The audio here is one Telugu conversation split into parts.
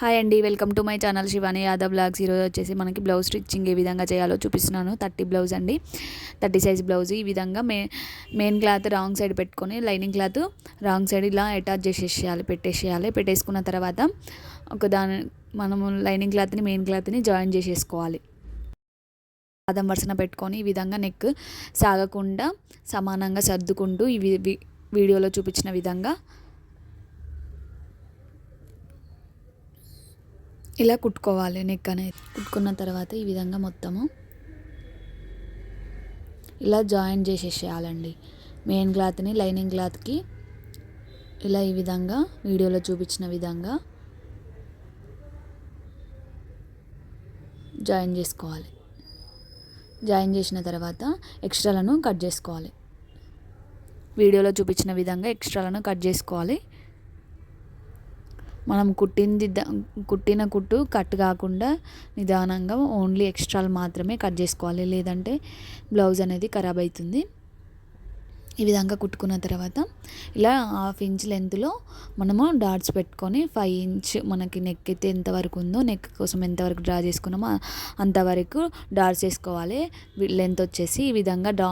హాయ్ అండి welcome to my channel Shivani Yadav blogs. ఈరోజు వచ్చేసి మనకి బ్లౌజ్ స్టిచ్చింగ్ ఏ విధంగా చేయాలో చూపిస్తున్నాను. థర్టీ బ్లౌజ్ అండి. థర్టీ సైజ్ బ్లౌజ్ ఈ విధంగా మే మెయిన్ క్లాత్ రాంగ్ సైడ్ పెట్టుకొని లైనింగ్ క్లాత్ రాంగ్ సైడ్ ఇలా అటాచ్ చేసేసేయాలి పెట్టేసేయాలి. పెట్టేసుకున్న తర్వాత ఒక దాని మనము లైనింగ్ క్లాత్ని మెయిన్ క్లాత్ని జాయిన్ చేసేసుకోవాలి. పాదం వరుసన పెట్టుకొని ఈ విధంగా నెక్ సాగకుండా సమానంగా సర్దుకుంటూ ఇవి వీడియోలో చూపించిన విధంగా ఇలా కుట్టుకోవాలి నెక్ అనేది. కుట్టుకున్న తర్వాత ఈ విధంగా మొత్తము ఇలా జాయిన్ చేసేసేయాలండి. మెయిన్ క్లాత్ని లైనింగ్ క్లాత్కి ఇలా ఈ విధంగా వీడియోలో చూపించిన విధంగా జాయిన్ చేసుకోవాలి. జాయిన్ చేసిన తర్వాత ఎక్స్ట్రాలను కట్ చేసుకోవాలి. వీడియోలో చూపించిన విధంగా ఎక్స్ట్రాలను కట్ చేసుకోవాలి. మనం కుట్టింది కుట్టిన కుట్టు కట్ కాకుండా నిదానంగా ఓన్లీ ఎక్స్ట్రాలు మాత్రమే కట్ చేసుకోవాలి. లేదంటే బ్లౌజ్ అనేది ఖరాబ్ అవుతుంది. ఈ విధంగా కుట్టుకున్న తర్వాత ఇలా హాఫ్ ఇంచ్ లెంత్లో మనము డాట్స్ పెట్టుకొని ఫైవ్ ఇంచ్ మనకి నెక్ అయితే ఎంతవరకు ఉందో నెక్ కోసం ఎంతవరకు డ్రా చేసుకున్నామో అంతవరకు డాట్స్ వేసుకోవాలి. లెంత్ వచ్చేసి ఈ విధంగా డా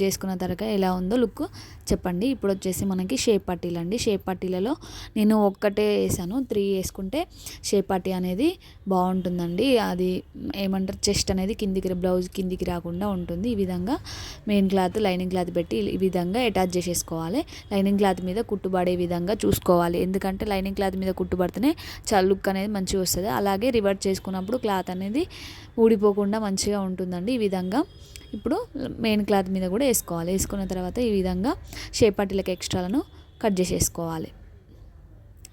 చేసుకున్న తర్వాత ఎలా ఉందో లుక్ చెప్పండి. ఇప్పుడు వచ్చేసి మనకి షేప్ పట్టీలు అండి. షేప్ పట్టీలలో నేను ఒక్కటే వేసాను. త్రీ వేసుకుంటే షేప్ పట్టీ అనేది బాగుంటుందండి. అది ఏమంటారు? చెస్ట్ అనేది కిందికి బ్లౌజ్ కిందికి రాకుండా ఉంటుంది. ఈ విధంగా మెయిన్ క్లాత్ లైనింగ్ క్లాత్ పెట్టి ఈ విధంగా అటాచ్ చేసేసుకోవాలి. లైనింగ్ క్లాత్ మీద కుట్టుబడే విధంగా చూసుకోవాలి. ఎందుకంటే లైనింగ్ క్లాత్ మీద కుట్టుబడితేనే చాలా లుక్ అనేది మంచిగా వస్తుంది. అలాగే రివర్ట్ చేసుకున్నప్పుడు క్లాత్ అనేది ఊడిపోకుండా మంచిగా ఉంటుందండి ఈ విధంగా. ఇప్పుడు మెయిన్ క్లాత్ మీద కూడా వేసుకోవాలి. వేసుకున్న తర్వాత ఈ విధంగా షేప్ ఎక్స్ట్రాలను కట్ చేసేసుకోవాలి.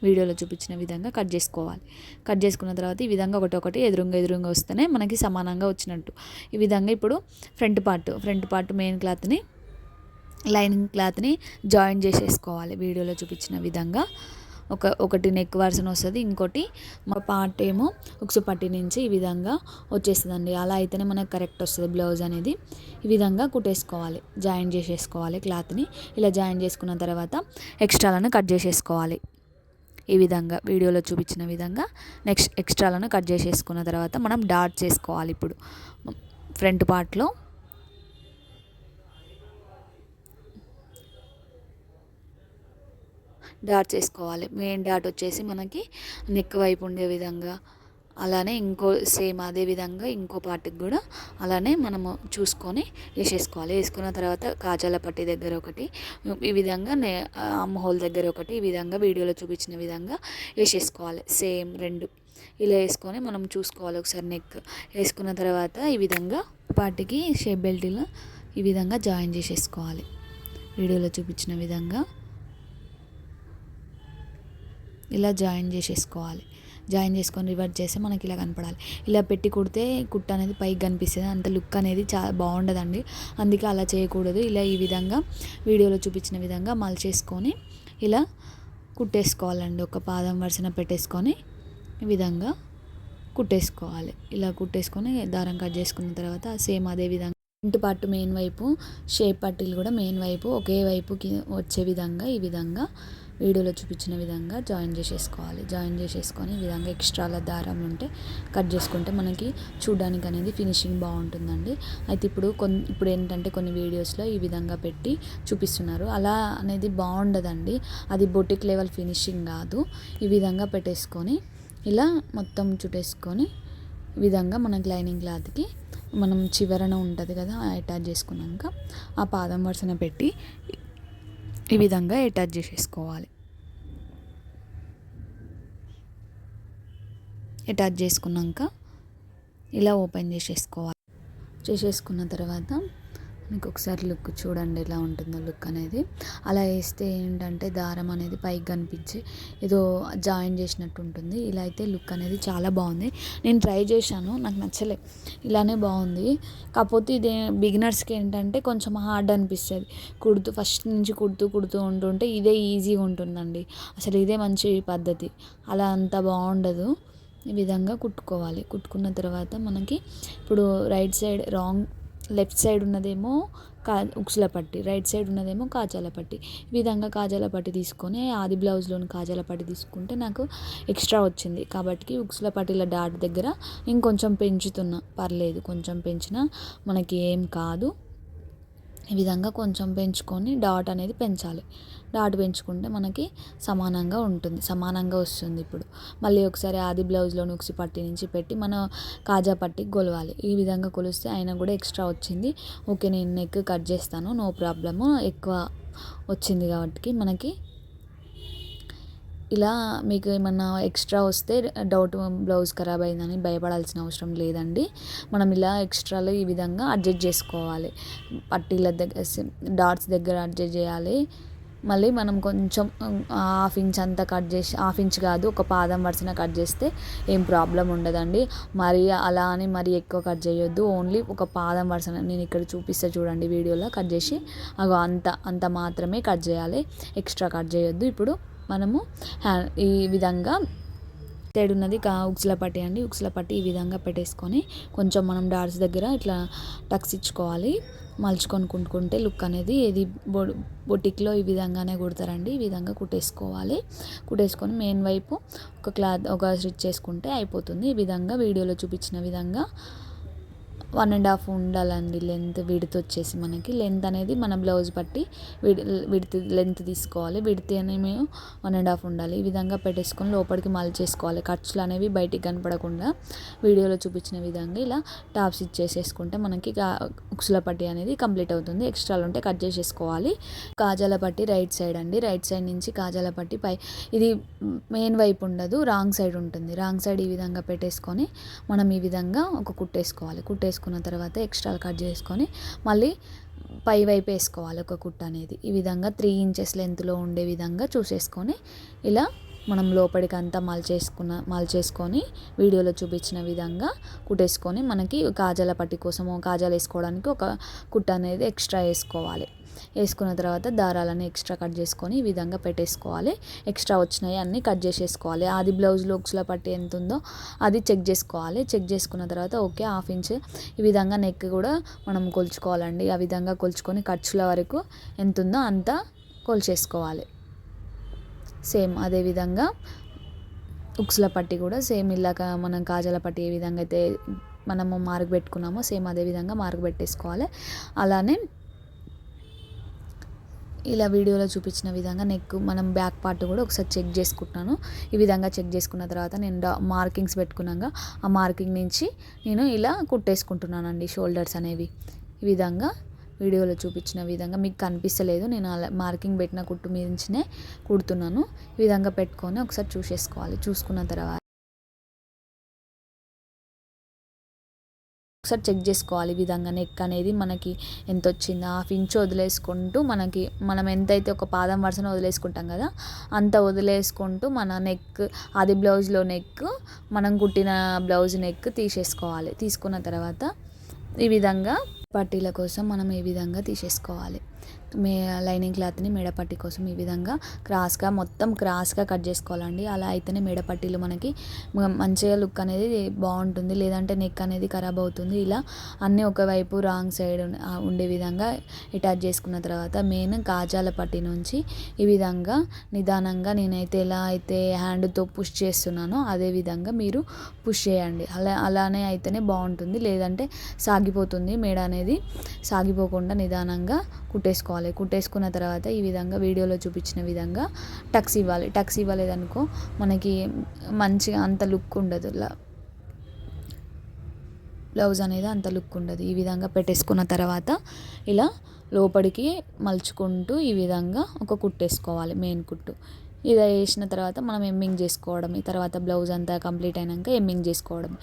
వీడియోలో చూపించిన విధంగా కట్ చేసుకోవాలి. కట్ చేసుకున్న తర్వాత ఈ విధంగా ఒకటి ఒకటి ఎదురుంగా ఎదురుంగా వస్తేనే మనకి సమానంగా వచ్చినట్టు. ఈ విధంగా ఇప్పుడు front part front part main క్లాత్ని లైనింగ్ క్లాత్ని జాయిన్ చేసేసుకోవాలి. వీడియోలో చూపించిన విధంగా. ఒక ఒకటి నెక్ వర్సన్ వస్తుంది ఇంకోటి మా పార్ట్ ఏమో ఉక్సు పట్టి నుంచి ఈ విధంగా వచ్చేస్తుందండి. అలా అయితేనే మనకు కరెక్ట్ వస్తుంది బ్లౌజ్ అనేది. ఈ విధంగా కుట్టేసుకోవాలి. జాయిన్ చేసేసుకోవాలి క్లాత్ని. ఇలా జాయిన్ చేసుకున్న తర్వాత ఎక్స్ట్రాలను కట్ చేసేసుకోవాలి. ఈ విధంగా వీడియోలో చూపించిన విధంగా నెక్స్ట్ ఎక్స్ట్రాలను కట్ చేసేసుకున్న తర్వాత మనం డాట్ చేసుకోవాలి ఇప్పుడు. ఫ్రంట్ పార్ట్లో డాట్ చేసుకోవాలి. మెయిన్ డాట్ వచ్చేసి మనకి నెక్ వైపు ఉండే విధంగా అలానే ఇంకో సేమ్ అదే విధంగా ఇంకో పార్ట్కి కూడా అలానే మనము చూసుకొని వేసేసుకోవాలి. వేసుకున్న తర్వాత కాజాల పట్టి దగ్గర ఒకటి ఈ విధంగా నే అమ్మ హోల్ దగ్గర ఒకటి ఈ విధంగా వీడియోలో చూపించిన విధంగా వేసేసుకోవాలి. సేమ్ రెండు. ఇలా వేసుకొని మనం చూసుకోవాలి ఒకసారి నెక్. వేసుకున్న తర్వాత ఈ విధంగా పార్టీకి షేప్ బెల్ట్లో ఈ విధంగా జాయిన్ చేసేసుకోవాలి. వీడియోలో చూపించిన విధంగా ఇలా జాయిన్ చేసేసుకోవాలి. జాయిన్ చేసుకొని రివర్ట్ చేస్తే మనకి ఇలా కనపడాలి. ఇలా పెట్టి కుడితే కుట్ట అనేది పైకి కనిపిస్తుంది. అంత లుక్ అనేది చాలా బాగుండదండి. అందుకే అలా చేయకూడదు. ఇలా ఈ విధంగా వీడియోలో చూపించిన విధంగా మలచేసుకొని ఇలా కుట్టేసుకోవాలండి. ఒక పాదం వరుసన పెట్టేసుకొని ఈ విధంగా కుట్టేసుకోవాలి. ఇలా కుట్టేసుకొని దారం కట్ చేసుకున్న తర్వాత సేమ్ అదే విధంగా ఇంటి పట్టు మెయిన్ వైపు షేప్ పట్టీలు కూడా మెయిన్ వైపు ఒకే వైపుకి వచ్చే విధంగా ఈ విధంగా వీడియోలో చూపించిన విధంగా జాయిన్ చేసేసుకోవాలి. జాయిన్ చేసేసుకొని ఈ విధంగా ఎక్స్ట్రాల దారం ఉంటే కట్ చేసుకుంటే మనకి చూడడానికి అనేది ఫినిషింగ్ బాగుంటుందండి. అయితే ఇప్పుడు కొన్ని ఇప్పుడు ఏంటంటే కొన్ని వీడియోస్లో ఈ విధంగా పెట్టి చూపిస్తున్నారు. అలా అనేది బాగుండదండి. అది బొటిక్ లెవెల్ ఫినిషింగ్ కాదు. ఈ విధంగా పెట్టేసుకొని ఇలా మొత్తం చుట్టేసుకొని విధంగా మనకి లైనింగ్ క్లాత్కి మనం చివరన ఉంటుంది కదా అటాచ్ చేసుకున్నాక ఆ పాదం వరుసన పెట్టి ఈ విధంగా అటాచ్ చేసేసుకోవాలి. అటాచ్ చేసుకున్నాక ఇలా ఓపెన్ చేసేసుకోవాలి. చేసేసుకున్న తర్వాత మీకు ఒకసారి లుక్ చూడండి ఎలా ఉంటుందో లుక్ అనేది. అలా వేస్తే ఏంటంటే దారం అనేది పైకి కనిపించి ఏదో జాయిన్ చేసినట్టు ఉంటుంది. ఇలా అయితే లుక్ అనేది చాలా బాగుంది. నేను ట్రై చేశాను నాకు నచ్చలే. ఇలానే బాగుంది. కాకపోతే ఇది బిగినర్స్కి ఏంటంటే కొంచెం హార్డ్ అనిపిస్తుంది. కుడుతూ ఫస్ట్ నుంచి కుడుతూ కుడుతూ ఉంటుంటే ఇదే ఈజీగా ఉంటుందండి. అసలు ఇదే మంచి పద్ధతి. అలా అంత బాగుండదు. ఈ విధంగా కుట్టుకోవాలి. కుట్టుకున్న తర్వాత మనకి ఇప్పుడు right side wrong left side ఉన్నదేమో కా ఉక్సుల పట్టి రైట్ సైడ్ ఉన్నదేమో కాజాల పట్టి. ఈ విధంగా కాజాల పట్టి తీసుకొని ఆది బ్లౌజ్లోని కాజాల పట్టి తీసుకుంటే నాకు ఎక్స్ట్రా వచ్చింది. కాబట్టి ఉక్సుల పట్టీల డాట్ దగ్గర ఇంకొంచెం పెంచుతున్నా. పర్లేదు కొంచెం పెంచినా మనకి ఏం కాదు. ఈ విధంగా కొంచెం పెంచుకొని డాట్ అనేది పెంచాలి. డాట్ పెంచుకుంటే మనకి సమానంగా ఉంటుంది సమానంగా వస్తుంది ఇప్పుడు. మళ్ళీ ఒకసారి ఆది బ్లౌజ్లో నొక్సి పట్టి నుంచి పెట్టి మనం కాజా పట్టి కొలవాలి ఈ విధంగా కొలిస్తే అయినా కూడా ఎక్స్ట్రా వచ్చింది. ఓకే నేను నెక్ కట్ చేస్తాను నో ప్రాబ్లము. ఎక్కువ వచ్చింది కాబట్టి మనకి ఇలా మీకు ఏమన్నా ఎక్స్ట్రా వస్తే డౌట్ బ్లౌజ్ ఖరాబ్ అయిందని భయపడాల్సిన అవసరం లేదండి. మనం ఇలా ఎక్స్ట్రాలో ఈ విధంగా అడ్జస్ట్ చేసుకోవాలి. పట్టీల దగ్గర డాట్స్ దగ్గర అడ్జస్ట్ చేయాలి. మళ్ళీ మనం కొంచెం హాఫ్ ఇంచ్ అంతా కట్ చేసి హాఫ్ ఇంచ్ కాదు ఒక పాదం వరుసన కట్ చేస్తే ఏం ప్రాబ్లం ఉండదండి. మరి అలా అని మరీ ఎక్కువ కట్ చేయొద్దు. ఓన్లీ ఒక పాదం వరుసన నేను ఇక్కడ చూపిస్తే చూడండి వీడియోలో కట్ చేసి. అగో అంత అంత మాత్రమే కట్ చేయాలి. ఎక్స్ట్రా కట్ చేయొద్దు. ఇప్పుడు మనము ఈ విధంగా సైడ్ ఉన్నది కా ఉక్సుల పట్టి అండి. ఉక్సుల పట్టి ఈ విధంగా పెట్టేసుకొని కొంచెం మనం డార్స్ దగ్గర ఇట్లా టక్స్ ఇచ్చుకోవాలి. మలుచుకొని కుట్టుకుంటే లుక్ అనేది ఇది బొ బొటిక్లో ఈ విధంగానే కుడతారండి. ఈ విధంగా కుట్టేసుకోవాలి. కుట్టేసుకొని మెయిన్ వైపు ఒక క్లాత్ ఒక స్టిచ్ చేసుకుంటే అయిపోతుంది. ఈ విధంగా వీడియోలో చూపించిన విధంగా వన్ అండ్ హాఫ్ ఉండాలండి లెంత్ విడత్ వచ్చేసి మనకి. లెంత్ అనేది మన బ్లౌజ్ బట్టి విడ్ విడత్ లెంత్ తీసుకోవాలి. విడత్ అనేవి వన్ అండ్ హాఫ్ ఉండాలి. ఈ విధంగా పెట్టేసుకొని లోపలికి మలిచేసుకోవాలి ఖర్చులు అనేవి బయటికి కనపడకుండా వీడియోలో చూపించిన విధంగా ఇలా టాప్స్ ఇచ్చేసేసుకుంటే మనకి ఉక్సుల పట్టి అనేది కంప్లీట్ అవుతుంది. ఎక్స్ట్రాలు ఉంటే కట్ చేసేసుకోవాలి. కాజాల పట్టి రైట్ సైడ్ అండి. రైట్ సైడ్ నుంచి కాజాల పట్టి పై ఇది మెయిన్ వైపు ఉండదు రాంగ్ సైడ్ ఉంటుంది. రాంగ్ సైడ్ ఈ విధంగా పెట్టేసుకొని మనం ఈ విధంగా ఒక కుట్టేసుకోవాలి. కుట్టేసుకొని వేసుకున్న తర్వాత ఎక్స్ట్రా కట్ చేసుకొని మళ్ళీ పై వైపు వేసుకోవాలి ఒక కుట్ట అనేది. ఈ విధంగా త్రీ ఇంచెస్ లెంత్లో ఉండే విధంగా చూసేసుకొని ఇలా మనం లోపలికి అంతా మలచేసుకున్న మలచేసుకొని వీడియోలో చూపించిన విధంగా కుట్టేసుకొని మనకి కాజాల పట్టి కోసము కాజాలు వేసుకోవడానికి ఒక కుట్ట అనేది ఎక్స్ట్రా వేసుకోవాలి. వేసుకున్న తర్వాత దారాలని ఎక్స్ట్రా కట్ చేసుకొని ఈ విధంగా పెట్టేసుకోవాలి. ఎక్స్ట్రా వచ్చినాయి అన్నీ కట్ చేసేసుకోవాలి. అది బ్లౌజ్లో లోక్స్లో పట్టి ఎంత ఉందో అది చెక్ చేసుకోవాలి. చెక్ చేసుకున్న తర్వాత ఓకే హాఫ్ ఇంచ్. ఈ విధంగా నెక్ కూడా మనం కొలుచుకోవాలండి. ఆ విధంగా కొలుచుకొని ఖర్చుల వరకు ఎంత ఉందో అంత కొలిచేసుకోవాలి. సేమ్ అదేవిధంగా ఉక్సుల పట్టి కూడా సేమ్ ఇలాగ మనం కాజల పట్టి ఏ విధంగా అయితే మనము మార్క్ పెట్టుకున్నామో సేమ్ అదే విధంగా మార్క్ పెట్టేసుకోవాలి. అలానే ఇలా వీడియోలో చూపించిన విధంగా నెక్ మనం బ్యాక్ పార్ట్ కూడా ఒకసారి చెక్ చేసుకుంటున్నాను. ఈ విధంగా చెక్ చేసుకున్న తర్వాత నేను మార్కింగ్స్ పెట్టుకున్నాక ఆ మార్కింగ్ నుంచి నేను ఇలా కుట్టేసుకుంటున్నానండి షోల్డర్స్ అనేవి. ఈ విధంగా వీడియోలో చూపించిన విధంగా మీకు కనిపిస్తలేదు. నేను అలా మార్కింగ్ పెట్టిన కుట్టు మీదనే కుడుతున్నాను. ఈ విధంగా పెట్టుకొని ఒకసారి చూసేసుకోవాలి. చూసుకున్న తర్వాత ఒకసారి చెక్ చేసుకోవాలి ఈ విధంగా నెక్ అనేది మనకి ఎంత వచ్చింది హాఫ్ ఇంచ్ వదిలేసుకుంటూ మనకి మనం ఎంతైతే ఒక పాదం వరుసను వదిలేసుకుంటాం కదా అంత వదిలేసుకుంటూ మన నెక్ అది బ్లౌజ్లో నెక్ మనం కుట్టిన బ్లౌజ్ నెక్ తీసేసుకోవాలి. తీసుకున్న తర్వాత ఈ విధంగా పట్టీల కోసం మనం ఈ విధంగా తీసేసుకోవాలి. మే లైనింగ్ క్లాత్ని మెడపట్టి కోసం ఈ విధంగా క్రాస్గా మొత్తం క్రాస్గా కట్ చేసుకోవాలండి. అలా అయితేనే మెడపట్టీలు మనకి మంచిగా లుక్ అనేది బాగుంటుంది. లేదంటే నెక్ అనేది ఖరాబ్ అవుతుంది. ఇలా అన్నీ ఒకవైపు రాంగ్ సైడ్ ఉండే విధంగా అటాచ్ చేసుకున్న తర్వాత మెయిన్ కాజాల పట్టి నుంచి ఈ విధంగా నిదానంగా నేనైతే ఎలా అయితే హ్యాండ్తో పుష్ చేస్తున్నానో అదే విధంగా మీరు పుష్ చేయండి. అలా అలానే అయితేనే బాగుంటుంది. లేదంటే సాగిపోతుంది. మేడ అనేది సాగిపోకుండా నిదానంగా కుట్టేసుకోవాలి. కుట్టేసుకోవాలి కుట్టేసుకున్న తర్వాత ఈ విధంగా వీడియోలో చూపించిన విధంగా టక్స్ ఇవ్వాలి. టక్స్ ఇవ్వలేదనుకో మనకి మంచిగా అంత లుక్ ఉండదు. బ్లౌజ్ అనేది అంత లుక్ ఉండదు. ఈ విధంగా పెట్టేసుకున్న తర్వాత ఇలా లోపలికి మలుచుకుంటూ ఈ విధంగా ఒక కుట్టేసుకోవాలి మెయిన్ కుట్టు. ఇది వేసిన తర్వాత మనం ఎమ్మింగ్ చేసుకోవడం ఈ తర్వాత బ్లౌజ్ అంతా కంప్లీట్ అయినాక ఎమ్మింగ్ చేసుకోవడం.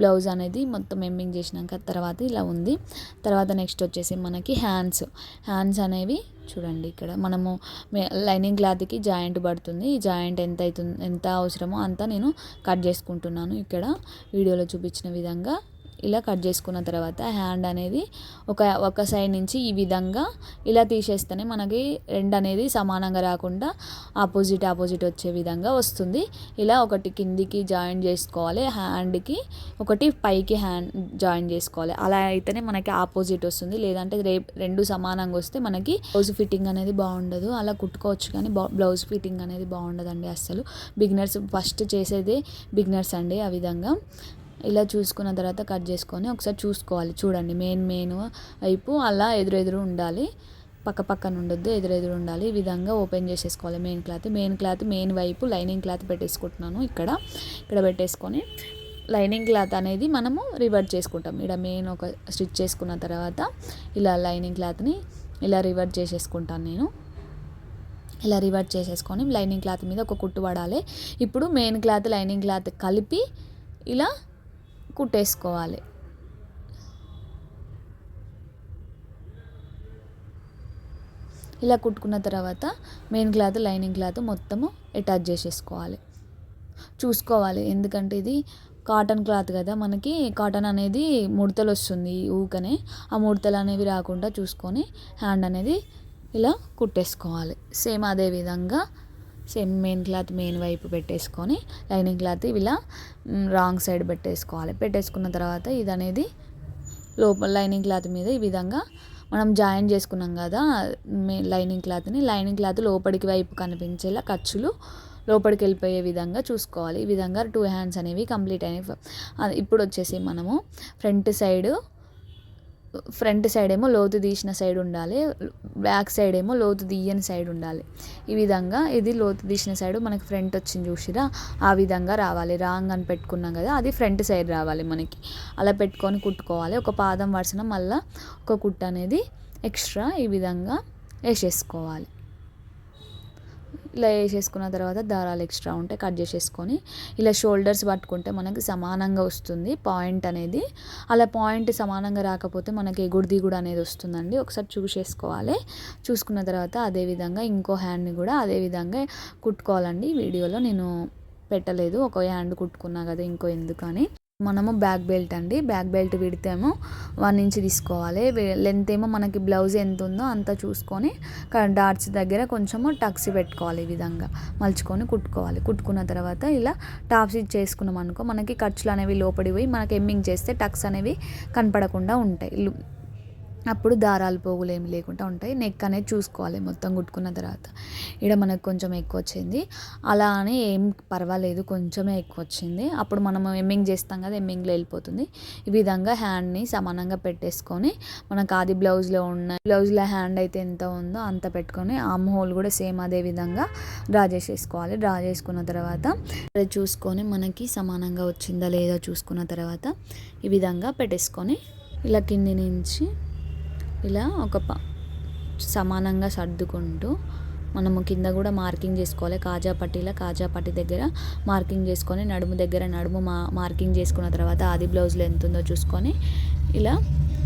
బ్లౌజ్ అనేది మొత్తం ఎమ్మింగ్ చేసినాక తర్వాత ఇలా ఉంది. తర్వాత నెక్స్ట్ వచ్చేసి మనకి హ్యాండ్స్. హ్యాండ్స్ అనేవి చూడండి ఇక్కడ మనము లైనింగ్ క్లాత్కి జాయింట్ పడుతుంది. ఈ జాయింట్ ఎంత అవుతుంది ఎంత అవసరమో అంతా నేను కట్ చేసుకుంటున్నాను. ఇక్కడ వీడియోలో చూపించిన విధంగా ఇలా కట్ చేసుకున్న తర్వాత హ్యాండ్ అనేది ఒక ఒక సైడ్ నుంచి ఈ విధంగా ఇలా తీసేస్తేనే మనకి రెండు అనేది సమానంగా రాకుండా ఆపోజిట్ ఆపోజిట్ వచ్చే విధంగా వస్తుంది. ఇలా ఒకటి కిందికి జాయిన్ చేసుకోవాలి హ్యాండ్కి ఒకటి పైకి హ్యాండ్ జాయిన్ చేసుకోవాలి. అలా అయితేనే మనకి ఆపోజిట్ వస్తుంది. లేదంటే రేపు రెండు సమానంగా వస్తే మనకి బ్లౌజ్ ఫిట్టింగ్ అనేది బాగుండదు. అలా కుట్టుకోవచ్చు కానీ బ్లౌజ్ ఫిట్టింగ్ అనేది బాగుండదండి అస్సలు. బిగినర్స్ ఫస్ట్ చేసేదే బిగినర్స్ అండి ఆ విధంగా. ఇలా చూసుకున్న తర్వాత కట్ చేసుకొని ఒకసారి చూసుకోవాలి. చూడండి మెయిన్ మెయిన్ వైపు అలా ఎదురెదురు ఉండాలి. పక్క పక్కన ఉండొద్దు ఎదురెదురు ఉండాలి. ఈ విధంగా ఓపెన్ చేసేసుకోవాలి main cloth. Main cloth main వైపు లైనింగ్ క్లాత్ పెట్టేసుకుంటున్నాను ఇక్కడ. ఇక్కడ పెట్టేసుకొని లైనింగ్ క్లాత్ అనేది మనము రివర్ట్ చేసుకుంటాం. ఇక్కడ మెయిన్ ఒక స్టిచ్ చేసుకున్న తర్వాత ఇలా లైనింగ్ క్లాత్ని ఇలా రివర్ట్ చేసేసుకుంటాను నేను. ఇలా రివర్ట్ చేసేసుకొని లైనింగ్ క్లాత్ మీద ఒక కుట్టు పడాలి. ఇప్పుడు మెయిన్ క్లాత్ లైనింగ్ క్లాత్ కలిపి ఇలా కుట్టేసుకోవాలి. ఇలా కుట్టుకున్న తర్వాత మెయిన్ క్లాత్ లైనింగ్ క్లాత్ మొత్తము అటాచ్ చేసేసుకోవాలి. చూసుకోవాలి. ఎందుకంటే ఇది కాటన్ క్లాత్ కదా మనకి కాటన్ అనేది ముడతలు వస్తుంది ఊకనే. ఆ ముడతలు అనేవి రాకుండా చూసుకొని హ్యాండ్ అనేది ఇలా కుట్టేసుకోవాలి. సేమ్ అదే విధంగా సేమ్ మెయిన్ క్లాత్ మెయిన్ వైపు పెట్టేసుకొని లైనింగ్ క్లాత్ ఇలా రాంగ్ సైడ్ పెట్టేసుకోవాలి. పెట్టేసుకున్న తర్వాత ఇది అనేది లోపల లైనింగ్ క్లాత్ మీద ఈ విధంగా మనం జాయిన్ చేసుకున్నాం కదా లైనింగ్ క్లాత్ని. లైనింగ్ క్లాత్ లోపలికి వైపు కనిపించేలా ఖర్చులు లోపలికి వెళ్ళిపోయే విధంగా చూసుకోవాలి. ఈ విధంగా టూ హ్యాండ్స్ అనేవి కంప్లీట్ అయినాయి. ఇప్పుడు వచ్చేసి మనము ఫ్రంట్ సైడ్ ఫ్రంట్ సైడ్ ఏమో లోతు తీసిన సైడ్ ఉండాలి బ్యాక్ సైడ్ ఏమో లోతు తీయని సైడ్ ఉండాలి. ఈ విధంగా ఇది లోతు తీసిన సైడ్ మనకి ఫ్రంట్ వచ్చింది చూసిరా ఆ విధంగా రావాలి. రాంగ్ అని పెట్టుకున్నాం కదా అది ఫ్రంట్ సైడ్ రావాలి మనకి. అలా పెట్టుకొని కుట్టుకోవాలి. ఒక పాదం వరుసన మళ్ళీ ఒక కుట్టు అనేది ఎక్స్ట్రా ఈ విధంగా వేసేసుకోవాలి. ఇలా వేసేసుకున్న తర్వాత దారాలు ఎక్స్ట్రా ఉంటే కట్ చేసేసుకొని ఇలా షోల్డర్స్ పట్టుకుంటే మనకి సమానంగా వస్తుంది పాయింట్ అనేది. అలా పాయింట్ సమానంగా రాకపోతే మనకి ఎగుడు దిగుడు అనేది వస్తుందండి. ఒకసారి చూసేసుకోవాలి. చూసుకున్న తర్వాత అదేవిధంగా ఇంకో హ్యాండ్ని కూడా అదేవిధంగా కుట్టుకోవాలండి. వీడియోలో నేను పెట్టలేదు. ఒక హ్యాండ్ కుట్టుకున్నా కదా ఇంకో ఎందుకని. మనము బ్యాక్ బెల్ట్ అండి. బ్యాక్ బెల్ట్ విడితేమో వన్ ఇంచ్ తీసుకోవాలి. లెంత్ ఏమో మనకి బ్లౌజ్ ఎంత ఉందో అంత చూసుకొని డాట్స్ దగ్గర కొంచెము టక్స్ పెట్టుకోవాలి ఈ విధంగా. మలుచుకొని కుట్టుకోవాలి. కుట్టుకున్న తర్వాత ఇలా టాప్స్ చేసుకున్నాం అనుకో మనకి ఖర్చులు అనేవి లోపడి పోయి మనకి ఎమ్మింగ్ చేస్తే టక్స్ అనేవి కనపడకుండా ఉంటాయి. అప్పుడు దారాలు పోగులు ఏమి లేకుండా ఉంటాయి. నెక్ అనేది చూసుకోవాలి మొత్తం కుట్టుకున్న తర్వాత. ఇక్కడ మనకు కొంచెం ఎక్కువ వచ్చింది. అలా అని ఏం పర్వాలేదు కొంచెమే ఎక్కువ వచ్చింది. అప్పుడు మనం ఎమ్మింగ్ చేస్తాం కదా ఎమ్మింగ్లో వెళ్ళిపోతుంది. ఈ విధంగా హ్యాండ్ని సమానంగా పెట్టేసుకొని మనకు ఆది బ్లౌజ్లో ఉన్న బ్లౌజ్లో హ్యాండ్ అయితే ఎంత ఉందో అంత పెట్టుకొని ఆమ్ హోల్ కూడా సేమ్ అదే విధంగా డ్రా చేసేసుకోవాలి. డ్రా చేసుకున్న తర్వాత చూసుకొని మనకి సమానంగా వచ్చిందా లేదా చూసుకున్న తర్వాత ఈ విధంగా పెట్టేసుకొని ఇలా కింది నుంచి ఇలా ఒక సమానంగా సర్దుకుంటూ మనము కింద కూడా మార్కింగ్ చేసుకోవాలి. కాజా పట్టీల కాజా పట్టీ దగ్గర మార్కింగ్ చేసుకొని నడుము దగ్గర నడుము మా మార్కింగ్ చేసుకున్న తర్వాత ఆది బ్లౌజ్లో ఎంత ఉందో చూసుకొని ఇలా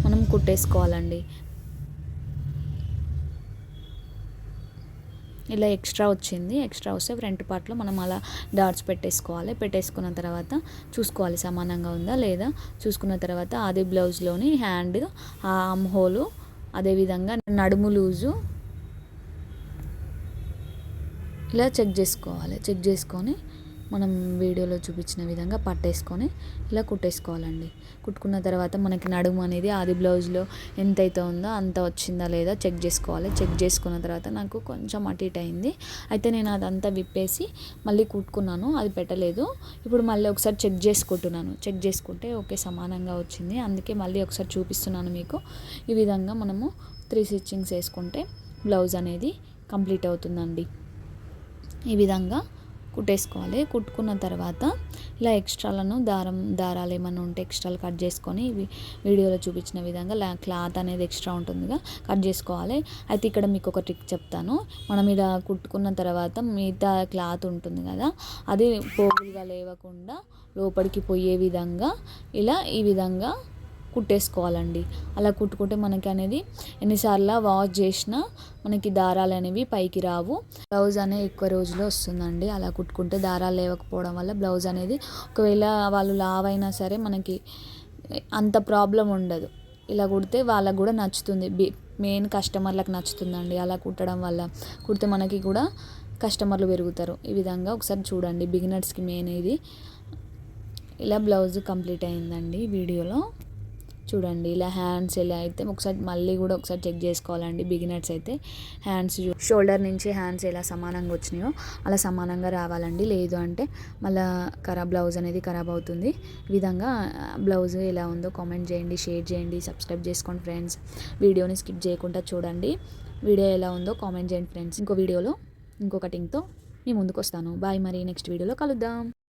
మనం కుట్టేసుకోవాలండి. ఇలా ఎక్స్ట్రా వచ్చింది. ఎక్స్ట్రా వస్తే ఫ్రంట్ పార్ట్లో మనం అలా డాట్స్ పెట్టేసుకోవాలి. పెట్టేసుకున్న తర్వాత చూసుకోవాలి. సమానంగా ఉందా లేదా? చూసుకున్న తర్వాత ఆది బ్లౌజ్లోని హ్యాండ్ ఆమ్ హోలు అదేవిధంగా నడుము లూజు. ఇలా చెక్ చేసుకోవాలి చెక్ చేసుకొని మనం వీడియోలో చూపించిన విధంగా పట్టేసుకొని ఇలా కుట్టేసుకోవాలండి. కుట్టుకున్న తర్వాత మనకి నడుము అనేది ఆది బ్లౌజ్లో ఎంతైతే ఉందో అంత వచ్చిందా లేదా చెక్ చేసుకోవాలి. చెక్ చేసుకున్న తర్వాత నాకు కొంచెం అటు ఇటు అయింది. అయితే నేను అదంతా విప్పేసి మళ్ళీ కుట్టుకున్నాను. అది పెట్టలేదు. ఇప్పుడు మళ్ళీ ఒకసారి చెక్ చేసుకుంటున్నాను. చెక్ చేసుకుంటే ఓకే సమానంగా వచ్చింది. అందుకే మళ్ళీ ఒకసారి చూపిస్తున్నాను మీకు. ఈ విధంగా మనము త్రీ స్టిచ్చింగ్స్ వేసుకుంటే బ్లౌజ్ అనేది కంప్లీట్ అవుతుందండి. ఈ విధంగా కుట్టేసుకోవాలి. కుట్టుకున్న తర్వాత ఇలా ఎక్స్ట్రాలను దారం దారాలు ఏమైనా ఉంటే ఎక్స్ట్రాలు కట్ చేసుకొని వీడియోలో చూపించిన విధంగా క్లాత్ అనేది ఎక్స్ట్రా ఉంటుందిగా కట్ చేసుకోవాలి. అయితే ఇక్కడ మీకు ఒక ట్రిక్ చెప్తాను. మనం ఇలా కుట్టుకున్న తర్వాత మిగతా క్లాత్ ఉంటుంది కదా అది పోగులుగా లేవకుండా లోపలికి పోయే విధంగా ఇలా ఈ విధంగా కుట్టేసుకోవాలండి. అలా కుట్టుకుంటే మనకి అనేది ఎన్నిసార్లు వాష్ చేసినా మనకి దారాలు అనేవి పైకి రావు. బ్లౌజ్ అనేది ఎక్కువ రోజులు వస్తుందండి. అలా కుట్టుకుంటే దారాలు లేవకపోవడం వల్ల బ్లౌజ్ అనేది ఒకవేళ వాళ్ళు లావైనా సరే మనకి అంత ప్రాబ్లం ఉండదు. ఇలా కుడితే వాళ్ళకు కూడా నచ్చుతుంది. బి మెయిన్ కస్టమర్లకు నచ్చుతుందండి అలా కుట్టడం వల్ల. కుడితే మనకి కూడా కస్టమర్లు పెరుగుతారు. ఈ విధంగా ఒకసారి చూడండి. బిగినర్స్కి మెయిన్ ఇది. ఇలా బ్లౌజ్ కంప్లీట్ అయిందండి వీడియోలో. చూడండి ఇలా హ్యాండ్స్ ఎలా అయితే ఒకసారి మళ్ళీ కూడా ఒకసారి చెక్ చేసుకోవాలండి బిగినర్స్ అయితే. హ్యాండ్స్ షోల్డర్ నుంచి హ్యాండ్స్ ఎలా సమానంగా వచ్చినాయో అలా సమానంగా రావాలండి. లేదు అంటే మళ్ళీ ఖరాబ్ బ్లౌజ్ అనేది ఖరాబ్ అవుతుంది. విధంగా బ్లౌజ్ ఎలా ఉందో కామెంట్ చేయండి షేర్ చేయండి సబ్స్క్రైబ్ చేసుకోండి ఫ్రెండ్స్ వీడియోని స్కిప్ చేయకుండా చూడండి. వీడియో ఎలా ఉందో కామెంట్ చేయండి ఫ్రెండ్స్ ఇంకో వీడియోలో ఇంకో కటింగ్తో మీ ముందుకు వస్తాను. బాయ్ మరి నెక్స్ట్ వీడియోలో కలుద్దాం.